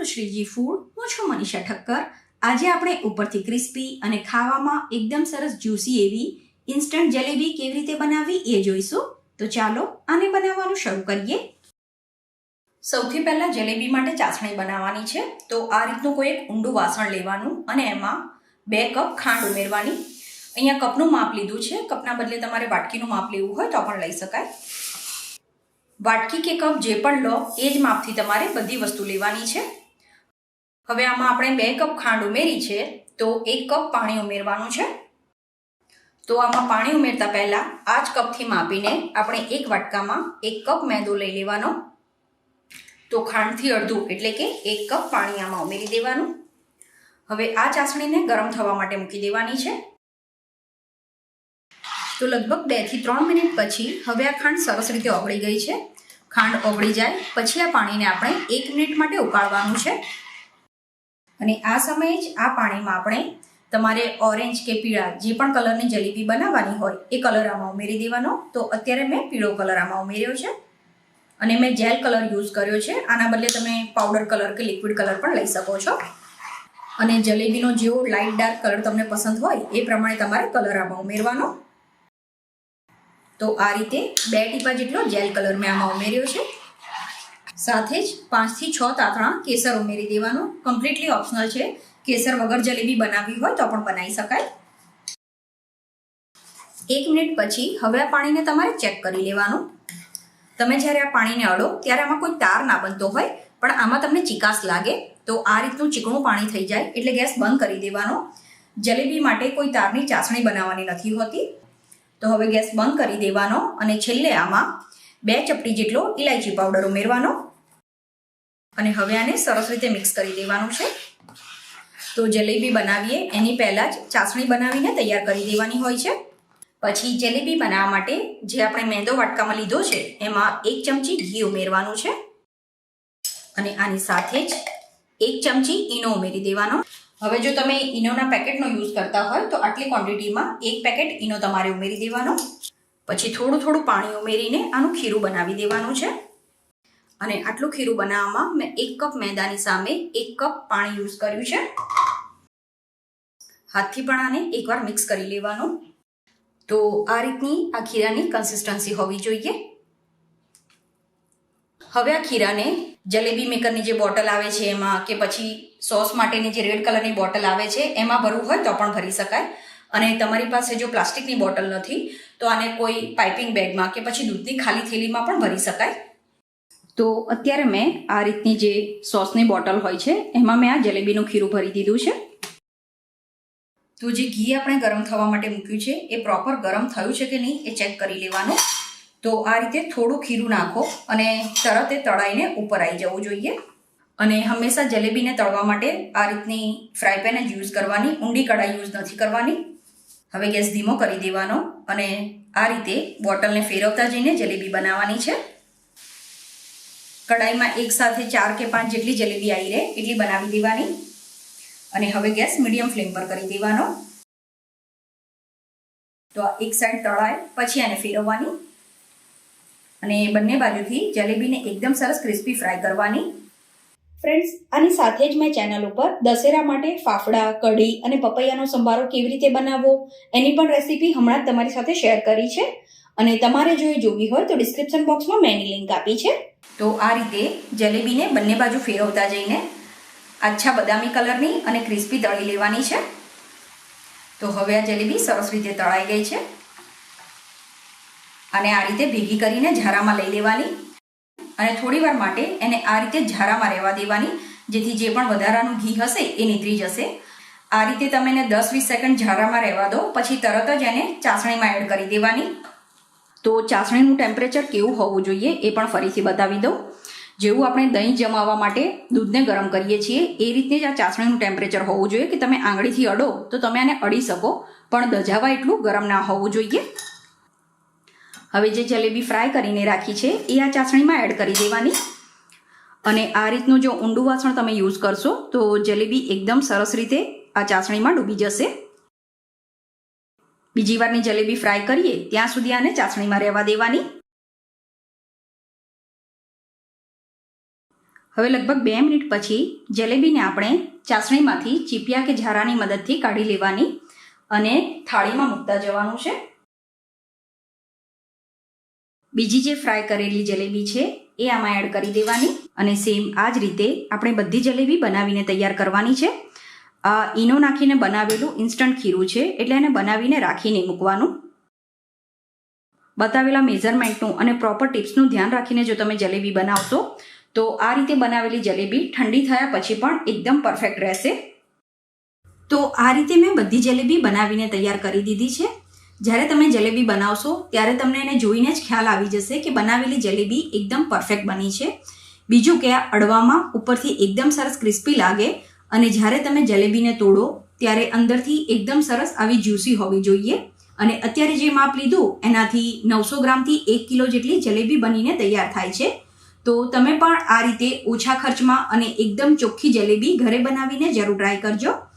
Two Shriji food હું છું મનીષા ઠક્કર. આજે આપણે ઉપરથી ક્રિસ્પી અને ખાવામાં એકદમ સરસ જ્યુસી એવી ઇન્સ્ટન્ટ જલેબી કેવી રીતે બનાવવી એ જોઈશું. તો ચાલો આને બનાવવાનું શરૂ કરીએ. સૌથી પહેલાં જલેબી માટે ચાસણી બનાવવાની છે. તો આ રીતનું કોઈ એક ઊંડું વાસણ લેવાનું અને એમાં બે કપ ખાંડ ઉમેરવાની. અહીંયા કપનું માપ લીધું છે. કપના બદલે તમારે વાટકીનું માપ લેવું હોય તો પણ લઈ શકાય. વાટકી કે કપ જે પણ લો, એ જ માપથી તમારે બધી વસ્તુ લેવાની છે. હવે આમાં આપણે બે કપ ખાંડ ઉમેરી છે, તો એક કપ પાણી ઉમેરવાનું છે. તો આમાં પાણી ઉમેરતા પહેલાં આ જ કપથી માપીને આપણે એક વાટકામાં એક કપ મેંદો લઈ લેવાનો. તો ખાંડથી અડધું, એટલે કે એક કપ પાણી આમાં ઉમેરી દેવાનું. હવે આ ચાસણીને ગરમ થવા માટે મૂકી દેવાની છે. તો લગભગ બેથી ત્રણ મિનિટ પછી હવે આ ખાંડ સરસ રીતે ઓગળી ગઈ છે. ખાંડ ઓગળી જાય, પછી આ પાણીને આપણે એક મિનિટ માટે ઉકાળવાનું છે. અને આ સમયે જ આ પાણીમાં આપણે તમારે ઓરેન્જ કે પીળા જે પણ કલરની જલેબી બનાવવાની હોય એ કલર આમાં ઉમેરી દેવાનો. તો અત્યારે મેં પીળો કલર આમાં ઉમેર્યો છે અને મેં જેલ કલર યુઝ કર્યો છે. આના બદલે તમે પાવડર કલર કે લિક્વિડ કલર પણ લઈ શકો છો. અને જલેબીનો જેવો લાઇટ ડાર્ક કલર તમને પસંદ હોય એ પ્રમાણે તમારે કલર આમાં ઉમેરવાનો. તો આ રીતે બે ટીપા જેટલો જેલ કલર મેં આમાં ઉમેર્યો છે. સાથે જ પાંચથી છ તાતણા કેસર ઉમેરી દેવાનું. કમ્પ્લીટલી ઓપ્શનલ છે. કેસર વગર જલેબી બનાવવી હોય તો પણ બનાવી શકાય. એક મિનિટ પછી હવે આ પાણીને તમારે ચેક કરી લેવાનું. તમે જ્યારે આ પાણીને અડો ત્યારે આમાં કોઈ તાર ના બનતો હોય, પણ આમાં તમને ચિકાસ લાગે, તો આ રીતનું ચીકણું પાણી થઈ જાય, એટલે ગેસ બંધ કરી દેવાનો. જલેબી માટે કોઈ તારની ચાસણી બનાવવાની નથી હોતી. તો હવે ગેસ બંધ કરી દેવાનો અને છેલ્લે આમાં બે ચપટી જેટલો ઇલાયચી પાવડર ઉમેરવાનો. અને હવે આને સરસ રીતે મિક્સ કરી દેવાનું છે. તો જલેબી બનાવીએ. એની પહેલાં જ ચાસણી બનાવીને તૈયાર કરી દેવાની હોય છે. પછી જલેબી બનાવવા માટે જે આપણે મેંદો વાટકામાં લીધો છે, એમાં એક ચમચી ઘી ઉમેરવાનું છે. અને આની સાથે જ એક ચમચી ઈનો ઉમેરી દેવાનો. હવે જો તમે ઈનોના પેકેટનો યુઝ કરતા હોય, તો આટલી ક્વોન્ટિટીમાં એક પેકેટ ઈનો તમારે ઉમેરી દેવાનો. પછી થોડું થોડું પાણી ઉમેરીને આનું ખીરું બનાવી દેવાનું છે. અને આટલું ખીરું બનાવવામાં મેં એક કપ મેદાની સામે એક કપ પાણી યુઝ કર્યું છે. હાથથી પણ આને એકવાર મિક્સ કરી લેવાનું. તો આ રીતની આ ખીરાની કન્સિસ્ટન્સી હોવી જોઈએ. હવે આ ખીરાને જલેબી મેકરની જે બોટલ આવે છે એમાં કે પછી સોસ માટેની જે રેડ કલરની બોટલ આવે છે એમાં ભરવું હોય તો પણ ભરી શકાય. અને તમારી પાસે જો પ્લાસ્ટિકની બોટલ નથી તો આને કોઈ પાઇપિંગ બેગમાં કે પછી દૂધની ખાલી થેલીમાં પણ ભરી શકાય. તો અત્યારે મેં આ રીતની જે સોસની બોટલ હોય છે, એમાં મેં આ જલેબીનું ખીરું ભરી દીધું છે. તો જે ઘી આપણે ગરમ થવા માટે મૂક્યું છે, એ પ્રોપર ગરમ થયું છે કે નહીં એ ચેક કરી લેવાનું. તો આ રીતે થોડું ખીરું નાખો અને તરત એ તળાઈને ઉપર આવી જવું જોઈએ. અને હંમેશા જલેબીને તળવા માટે આ રીતની ફ્રાય પેન જ યુઝ કરવાની, ઊંડી કઢાઈ યુઝ નથી કરવાની. હવે ગેસ ધીમો કરી દેવાનો અને આ રીતે બોટલને ફેરવતા જઈને જલેબી બનાવવાની છે. કઢાઈમાં એક સાથે ચાર કે પાંચ જેટલી જલેબી આવી રહે, એટલી બનાવી દેવાની. અને હવે ગેસ મીડિયમ ફ્લેમ પર કરી દેવાનો. તો એક સાઈડ તળાય, પછી આને ફેરવવાની. અને બંને બાજુથી જલેબીને એકદમ સરસ ક્રિસ્પી ફ્રાય કરવાની. ફ્રેન્ડ્સ આની સાથે જ મેં ચેનલ ઉપર દશેરા માટે ફાફડા, કઢી અને પપૈયાનો સંભારો કેવી રીતે બનાવવો, એની પણ રેસીપી હમણાં તમારી સાથે શેર કરી છે. અને તમારે જો એ જોવી હોય તો ડિસ્ક્રિપ્શન બોક્સમાં મેં એની લિંક આપી છે. તો આ રીતે જલેબીને બંને બાજુ ફેરવતા જઈને આછા બદામી કલરની અને ક્રિસ્પી તળી લેવાની છે. તો હવે આ જલેબી સરસ રીતે તળાઈ ગઈ છે. અને આ રીતે ભેગી કરીને ઝારામાં લઈ લેવાની. અને થોડી વાર માટે એને આ રીતે ઝારામાં રહેવા દેવાની, જેથી જે પણ વધારાનું ઘી હશે એ નીતરી જશે. આ રીતે તમે એને દસ વીસ સેકન્ડ ઝારામાં રહેવા દો, પછી તરત જ એને ચાસણીમાં એડ કરી દેવાની. તો ચાસણીનું ટેમ્પરેચર કેવું હોવું જોઈએ એ પણ ફરીથી બતાવી દઉં. જેવું આપણે દહીં જમાવવા માટે દૂધને ગરમ કરીએ છીએ, એ રીતે જ આ ચાસણીનું ટેમ્પરેચર હોવું જોઈએ કે તમે આંગળીથી અડો તો તમે આને અડી શકો, પણ દજાવા એટલું ગરમ ના હોવું જોઈએ. હવે જે જલેબી ફ્રાય કરીને રાખી છે, એ આ ચાસણીમાં એડ કરી દેવાની. અને આ રીતનું જો ઊંડું વાસણ તમે યુઝ કરશો તો જલેબી એકદમ સરસ રીતે આ ચાસણીમાં ડૂબી જશે. બીજી વારની જલેબી ફ્રાય કરીએ, ત્યાં સુધી આને ચાસણીમાં રહેવા દેવાની. હવે લગભગ બે મિનિટ પછી જલેબીને આપણે ચાસણીમાંથી ચીપિયા કે ઝારાની મદદથી કાઢી લેવાની અને થાળીમાં મૂકતા જવાનું છે. બીજી જે ફ્રાય કરેલી જલેબી છે, એ આમાં એડ કરી દેવાની અને સેમ આ જ રીતે આપણે બધી જલેબી બનાવીને તૈયાર કરવાની છે. ઈનો નાખીને બનાવેલું ઇન્સ્ટન્ટ ખીરું છે. એટલે એને બનાવીને રાખીને મૂકવાનું. બતાવેલા મેઝરમેન્ટનું અને પ્રોપર ટિપ્સનું ધ્યાન રાખીને જો તમે જલેબી બનાવશો, તો આ રીતે બનાવેલી જલેબી ઠંડી થયા પછી પણ એકદમ પરફેક્ટ રહેશે. તો આ રીતે મેં બધી જલેબી બનાવીને તૈયાર કરી દીધી છે. જ્યારે તમે જલેબી બનાવશો, ત્યારે તમને એને જોઈને જ ખ્યાલ આવી જશે કે બનાવેલી જલેબી એકદમ પરફેક્ટ બની છે. બીજું કે આ અડવામાં ઉપરથી એકદમ સરસ ક્રિસ્પી લાગે અને જ્યારે તમે જલેબીને તોડો, ત્યારે અંદરથી એકદમ સરસ આવી જ્યુસી હોવી જોઈએ. અને અત્યારે જે માપ લીધું, એનાથી નવસો ગ્રામથી એક કિલો જેટલી જલેબી બનીને તૈયાર થાય છે. તો તમે પણ આ રીતે ઓછા ખર્ચમાં અને એકદમ ચોખ્ખી જલેબી ઘરે બનાવીને જરૂર ટ્રાય કરજો.